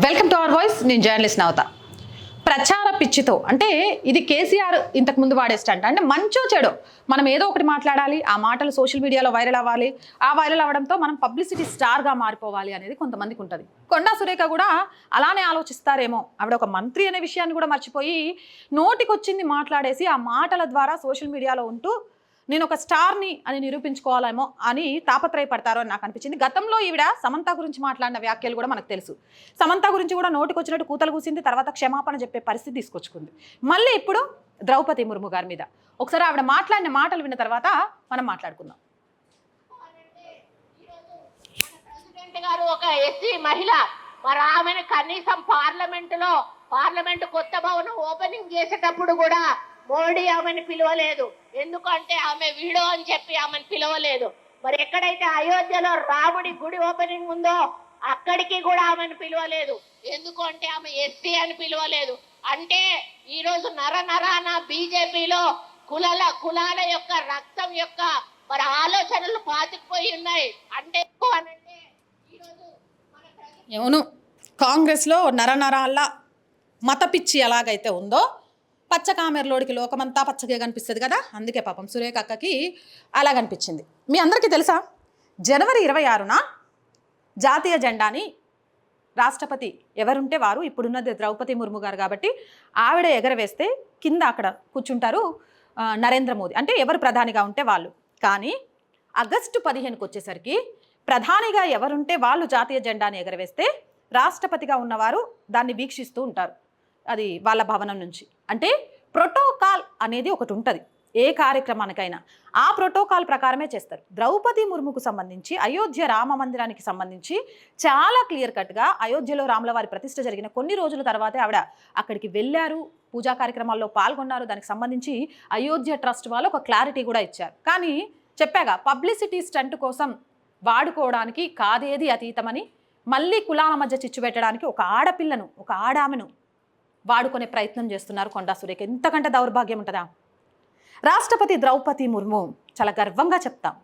Welcome to our voice నేను journalist Navatha. ప్రచార పిచ్చితో అంటే ఇది కేసీఆర్ ఇంతకు ముందు వాడే స్టంట్. అంటే మంచో చెడో మనం ఏదో ఒకటి మాట్లాడాలి ఆ మాటలు సోషల్ మీడియాలో వైరల్ అవ్వాలి ఆ వైరల్ అవ్వడంతో మనం పబ్లిసిటీ స్టార్గా మారిపోవాలి అనేది కొంతమందికి ఉంటుంది. కొండా సురేఖ కూడా అలానే ఆలోచిస్తారేమో. ఆవిడ ఒక మంత్రి అనే విషయాన్ని కూడా మర్చిపోయి నోటికొచ్చింది మాట్లాడేసి ఆ మాటల ద్వారా సోషల్ మీడియాలో ఉంటూ నేను ఒక స్టార్ని అని నిరూపించుకోవాలేమో అని తాపత్రయపడతారో అని నాకు అనిపించింది. గతంలో ఈవిడ సమంత గురించి మాట్లాడిన వ్యాఖ్యలు కూడా మనకు తెలుసు. సమంత గురించి కూడా నోటికొచ్చినట్టు కూతలు కూసింది తర్వాత క్షమాపణ చెప్పే పరిస్థితి తీసుకొచ్చుకుంది. మళ్ళీ ఇప్పుడు ద్రౌపది ముర్ము గారి మీద. ఒకసారి ఆవిడ మాట్లాడిన మాటలు విన్న తర్వాత మనం మాట్లాడుకుందాం. గారు ఒక ఎస్సీ మహిళ. మరి ఆమెను కనీసం పార్లమెంటులో పార్లమెంటు పార్లమెంట్ కొత్త భవనం ఓపెనింగ్ చేసేటప్పుడు కూడా మోడీ ఆమెను పిలవలేదు. ఎందుకంటే ఆమె వీడో అని చెప్పి ఆమెను పిలవలేదు. మరి ఎక్కడైతే అయోధ్యలో రాముడి గుడి ఓపెనింగ్ ఉందో అక్కడికి కూడా ఆమెను పిలవలేదు. ఎందుకంటే ఆమె ఎస్సీ అని పిలవలేదు. అంటే ఈరోజు నర నరాన బీజేపీలో కులాల కులాల యొక్క రక్తం యొక్క మరి ఆలోచనలు పాతుకుపోయి ఉన్నాయి. అంటే ఎక్కువ అనంటే ఈరోజు అవును కాంగ్రెస్లో నరనరాల మత పిచ్చి ఎలాగైతే ఉందో పచ్చ కామెరలోడికి లోకమంతా పచ్చగా కనిపిస్తుంది కదా? అందుకే పాపం సురేఖ అక్కకి అలా కనిపించింది. మీ అందరికీ తెలుసా? జనవరి ఇరవై ఆరున జాతీయ జెండాని రాష్ట్రపతి ఎవరుంటే వారు ఇప్పుడున్నది ద్రౌపది ముర్ము గారు కాబట్టి ఆవిడ ఎగరవేస్తే కింద అక్కడ కూర్చుంటారు నరేంద్ర మోదీ. అంటే ఎవరు ప్రధానిగా ఉంటే వాళ్ళు. కానీ ఆగస్టు పదిహేనుకి వచ్చేసరికి ప్రధానిగా ఎవరుంటే వాళ్ళు జాతీయ జెండాని ఎగరవేస్తే రాష్ట్రపతిగా ఉన్నవారు దాన్ని వీక్షిస్తూ ఉంటారు. అది వాళ్ళ భవనం నుంచి. అంటే ప్రోటోకాల్ అనేది ఒకటి ఉంటుంది. ఏ కార్యక్రమానికైనా. ఆ ప్రోటోకాల్ ప్రకారమే చేస్తారు. ద్రౌపది ముర్ముకు సంబంధించి అయోధ్య రామ మందిరానికి సంబంధించి చాలా క్లియర్ కట్గా అయోధ్యలో రాముల వారి ప్రతిష్ట జరిగిన కొన్ని రోజుల తర్వాతే ఆవిడ అక్కడికి వెళ్ళారు. పూజా కార్యక్రమాల్లో పాల్గొన్నారు. దానికి సంబంధించి అయోధ్య ట్రస్ట్ వాళ్ళు ఒక క్లారిటీ కూడా ఇచ్చారు. కానీ చెప్పాగా పబ్లిసిటీ స్టంట్ కోసం వాడుకోవడానికి కాదేది అతీతమని మళ్ళీ కులాల మధ్య చిచ్చు పెట్టడానికి ఒక ఆడపిల్లను ఒక ఆడామెను వాడుకునే ప్రయత్నం చేస్తున్నారు కొండా సురేఖ. ఎంతకంటే దౌర్భాగ్యం ఉంటుందా? రాష్ట్రపతి ద్రౌపది ముర్ము చాలా గర్వంగా చెప్తాం.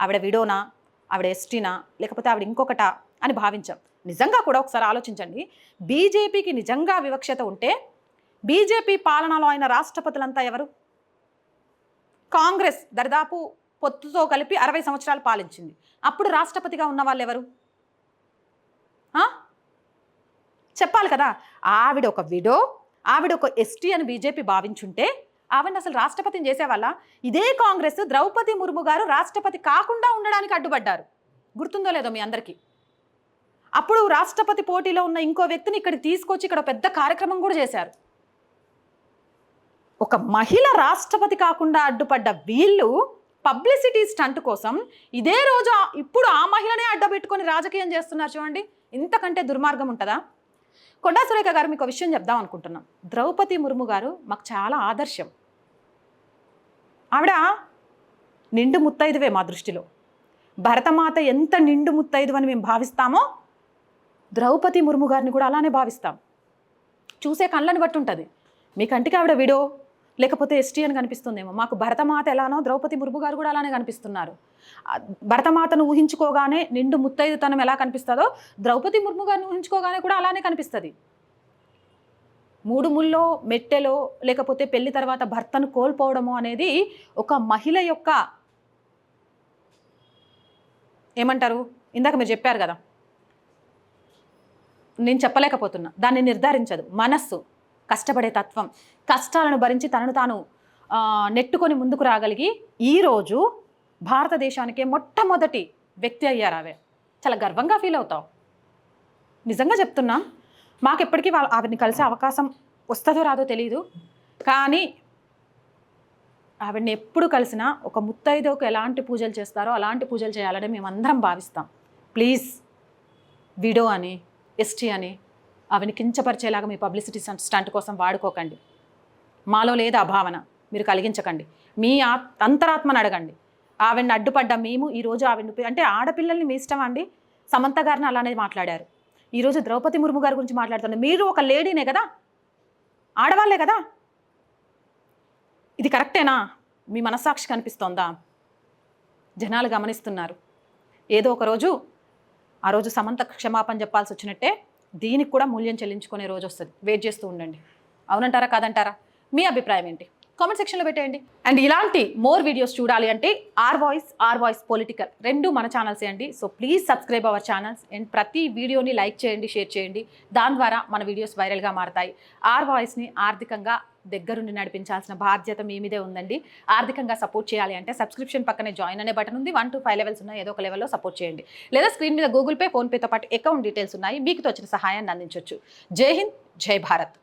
ఆవిడ విడోనా ఆవిడ ఎస్టీనా లేకపోతే ఆవిడ ఇంకొకటా అని భావించాం. నిజంగా కూడా ఒకసారి ఆలోచించండి. బీజేపీకి నిజంగా వివక్షత ఉంటే బీజేపీ పాలనలో అయిన రాష్ట్రపతులంతా ఎవరు? కాంగ్రెస్ దరిదాపు పొత్తుతో కలిపి అరవై సంవత్సరాలు పాలించింది. అప్పుడు రాష్ట్రపతిగా ఉన్న వాళ్ళు ఎవరు ఆ? చెప్పాలి కదా. ఆవిడ ఒక విడో ఆవిడ ఒక ఎస్టీ అని బీజేపీ భావించుంటే ఆవిడ అసలు రాష్ట్రపతిని చేసేవాళ్ళ? ఇదే కాంగ్రెస్ ద్రౌపది ముర్ము గారు రాష్ట్రపతి కాకుండా ఉండడానికి అడ్డుపడ్డారు. గుర్తుందో లేదో మీ అందరికీ? అప్పుడు రాష్ట్రపతి పోటీలో ఉన్న ఇంకో వ్యక్తిని ఇక్కడికి తీసుకొచ్చి ఇక్కడ పెద్ద కార్యక్రమం కూడా చేశారు. ఒక మహిళ రాష్ట్రపతి కాకుండా అడ్డుపడ్డ వీళ్ళు పబ్లిసిటీ స్టంట్ కోసం ఇదే రోజు ఇప్పుడు ఆ మహిళనే అడ్డబెట్టుకొని రాజకీయం చేస్తున్నారు చూడండి. ఇంతకంటే దుర్మార్గం ఉంటుందా? కొండా సురేఖ గారు మీకు ఒక విషయం చెప్దాం అనుకుంటున్నాం. ద్రౌపది ముర్ము గారు మాకు చాలా ఆదర్శం. ఆవిడ నిండు ముత్తైదువే మా దృష్టిలో. భరతమాత ఎంత నిండు ముత్తైదు అని మేము భావిస్తామో ద్రౌపది ముర్ము గారిని కూడా అలానే భావిస్తాం. చూసే కళ్ళని బట్టి ఉంటుంది. మీ కంటికి ఆవిడ విడో? లేకపోతే ఎస్టీ అని కనిపిస్తుందేమో. మాకు భరతమాత ఎలానో ద్రౌపది ముర్ము గారు కూడా అలానే కనిపిస్తున్నారు. భరతమాతను ఊహించుకోగానే నిండు ముత్తైదుతనం ఎలా కనిపిస్తుందో ద్రౌపది ముర్ము గారిని ఊహించుకోగానే కూడా అలానే కనిపిస్తుంది. మూడు ముల్లో మెట్టెలో లేకపోతే పెళ్ళి తర్వాత భర్తను కోల్పోవడము అనేది ఒక మహిళ యొక్క ఏమంటారు? ఇందాక మీరు చెప్పారు కదా. నేను చెప్పలేకపోతున్నా. దాన్ని నిర్ధారించదు. మనస్సు. కష్టపడే తత్వం. కష్టాలను భరించి తనను తాను నెట్టుకొని ముందుకు రాగలిగి ఈరోజు భారతదేశానికే మొట్టమొదటి వ్యక్తి అయ్యారు ఆమె. చాలా గర్వంగా ఫీల్ అవుతాం నిజంగా చెప్తున్నా మాకు ఎప్పటికీ వాళ్ళ ఆవిడని కలిసే అవకాశం వస్తుందో రాదో తెలియదు కానీ ఆవిడని ఎప్పుడు కలిసినా ఒక ముత్తైదోకు ఎలాంటి పూజలు చేస్తారో అలాంటి పూజలు చేయాలని మేమందరం భావిస్తాం. ప్లీజ్ విడో అని ఎస్టీ అని ఆవిని కించపరిచేలాగా మీ పబ్లిసిటీ స్టంట్ స్టంట్ కోసం వాడుకోకండి. మాలో లేదు భావన మీరు కలిగించకండి. మీ ఆ అంతరాత్మను అడగండి. ఆవిడని అడ్డుపడ్డ మేము ఈరోజు ఆవిడని అంటే ఆడపిల్లల్ని మీ ఇష్టం అండి? సమంత గారిని అలానే మాట్లాడారు. ఈరోజు ద్రౌపది ముర్ము గారి గురించి మాట్లాడుతున్నారు మీరు ఒక లేడీనే కదా? ఆడవాళ్ళే కదా? ఇది కరెక్టేనా? మీ మనస్సాక్షి కనిపిస్తోందా? జనాలు గమనిస్తున్నారు. ఏదో ఒకరోజు ఆ రోజు సమంత క్షమాపణ చెప్పాల్సి వచ్చినట్టే దీనికి కూడా మూల్యం చెల్లించుకునే రోజు వస్తుంది. వెయిట్ చేస్తూ ఉండండి. అవునంటారా కాదంటారా? మీ అభిప్రాయం ఏంటి? కామెంట్ సెక్షన్లో పెట్టేయండి. అండ్ ఇలాంటి మోర్ వీడియోస్ చూడాలి అంటే R voice R voice political రెండు మన ఛానల్సే అండి. So please subscribe our channels and ప్రతి వీడియోని లైక్ చేయండి షేర్ చేయండి. దాని ద్వారా మన వీడియోస్ వైరల్గా మారతాయి. ఆర్ వాయిస్ని ఆర్థికంగా దగ్గరుండి నడిపించాల్సిన బాధ్యత మీ మీదే ఉందండి. ఆర్థికంగా సపోర్ట్ చేయాలి అంటే సబ్స్క్రిప్షన్ పక్కనే జాయిన్ అనే బటన్ ఉంది. వన్ టు ఫైవ్ లెవెల్స్ ఉన్నాయి. ఏదో ఒక లెవెల్లో సపోర్ట్ చేయండి. లేదా స్క్రీన్ మీద గూగుల్ పే ఫోన్పేతో పాటు అకౌంట్ డీటెయిల్స్ ఉన్నాయి. మీకు తోచిన సహాయాన్ని అందించవచ్చు జై హింద్ జై భారత్.